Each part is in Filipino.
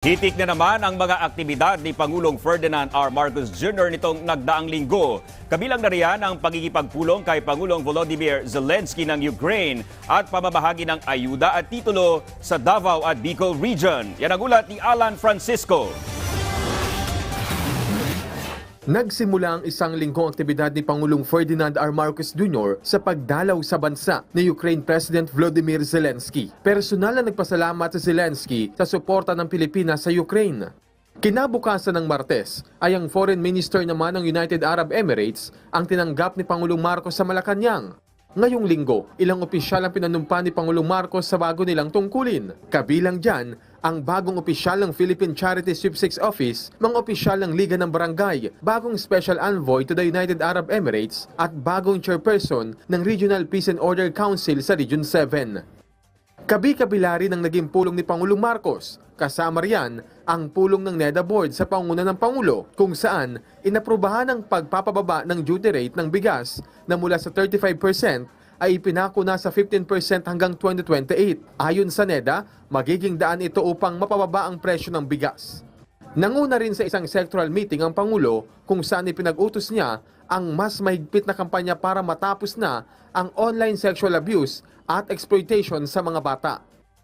Hitik na naman ang mga aktibidad ni Pangulong Ferdinand R. Marcos Jr. nitong nagdaang linggo. Kabilang na riyan ang pagkikipagpulong kay Pangulong Volodymyr Zelensky ng Ukraine at pamamahagi ng ayuda at titulo sa Davao at Bicol Region. Yan ang ulat ni Alan Francisco. Nagsimula ang isang linggong aktibidad ni Pangulong Ferdinand R. Marcos Jr. sa pagdalaw sa bansa ni Ukraine President Volodymyr Zelensky. Personal na nagpasalamat si Zelensky sa suporta ng Pilipinas sa Ukraine. Kinabukasan ng Martes ay ang Foreign Minister naman ng United Arab Emirates ang tinanggap ni Pangulong Marcos sa Malacanang. Ngayong linggo, ilang opisyal ang pinanumpa ni Pangulong Marcos sa bago nilang tungkulin. Kabilang dyan, ang bagong opisyal ng Philippine Charity Sweepstakes Office, mga opisyal ng Liga ng Barangay, bagong Special Envoy to the United Arab Emirates, at bagong chairperson ng Regional Peace and Order Council sa Region 7. Kabi-kabila rin ang naging pulong ni Pangulong Marcos. Kasama riyan ang pulong ng NEDA Board sa panguna ng Pangulo kung saan inaprubahan ang pagpapababa ng duty rate ng bigas na mula sa 35% ay ipinako na sa 15% hanggang 2028. Ayon sa NEDA, magiging daan ito upang mapababa ang presyo ng bigas. Nanguna rin sa isang sectoral meeting ang Pangulo kung saan ipinag-utos niya ang mas mahigpit na kampanya para matapos na ang online sexual abuse at exploitation sa mga bata.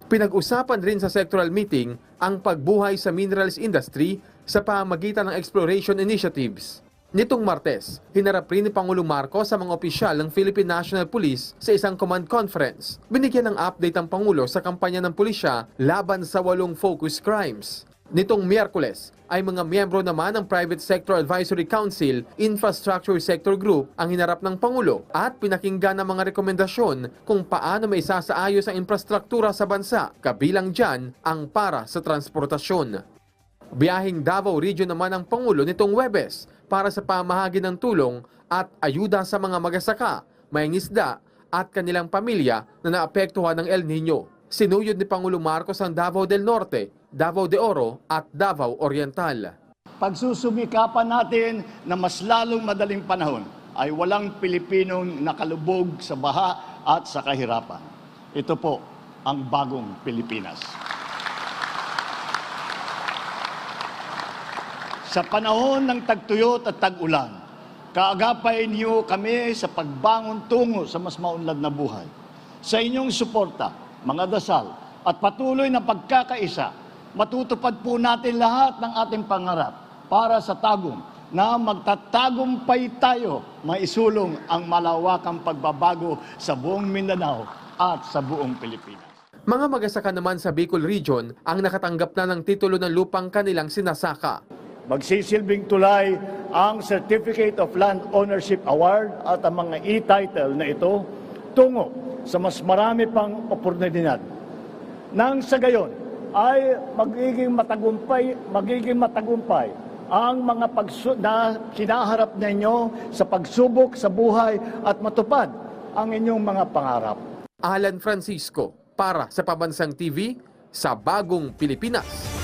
Pinag-usapan rin sa sectoral meeting ang pagbuhay sa minerals industry sa pamagitan ng exploration initiatives. Nitong Martes, hinarap rin ni Pangulong Marcos sa mga opisyal ng Philippine National Police sa isang command conference. Binigyan ng update ang Pangulo sa kampanya ng pulisya laban sa walong focus crimes. Nitong Miyerkules ay mga miyembro naman ng Private Sector Advisory Council Infrastructure Sector Group ang hinarap ng Pangulo at pinakinggan ang mga rekomendasyon kung paano may isasaayos ang infrastruktura sa bansa, kabilang dyan ang para sa transportasyon. Biyahing Davao Region naman ang Pangulo nitong Webes para sa pamahagi ng tulong at ayuda sa mga magasaka, mayangisda at kanilang pamilya na naapektuhan ng El Nino. Sinuyod ni Pangulo Marcos ang Davao del Norte, Davao de Oro at Davao Oriental. Pagsusumikapan natin na mas lalong madaling panahon ay walang Pilipinong nakalubog sa baha at sa kahirapan. Ito po ang bagong Pilipinas. Sa panahon ng tagtuyot at tag-ulan, kaagapay niyo kami sa pagbangon tungo sa mas maunlad na buhay. Sa inyong suporta, mga dasal, at patuloy na pagkakaisa, matutupad po natin lahat ng ating pangarap para sa tagong na magtatagumpay tayo maisulong ang malawakang pagbabago sa buong Mindanao at sa buong Pilipinas. Mga magasaka naman sa Bicol Region ang nakatanggap na ng titulo ng lupang kanilang sinasaka. Magsisilbing tulay ang Certificate of Land Ownership Award at ang mga e-title na ito tungo sa mas marami pang oportunidad. Nang sa gayon ay magiging matagumpay, magiging matagumpay ang mga pagsu- na kinaharap ninyo sa pagsubok sa buhay at matupad ang inyong mga pangarap. Alan Francisco para sa Pabansang TV sa Bagong Pilipinas.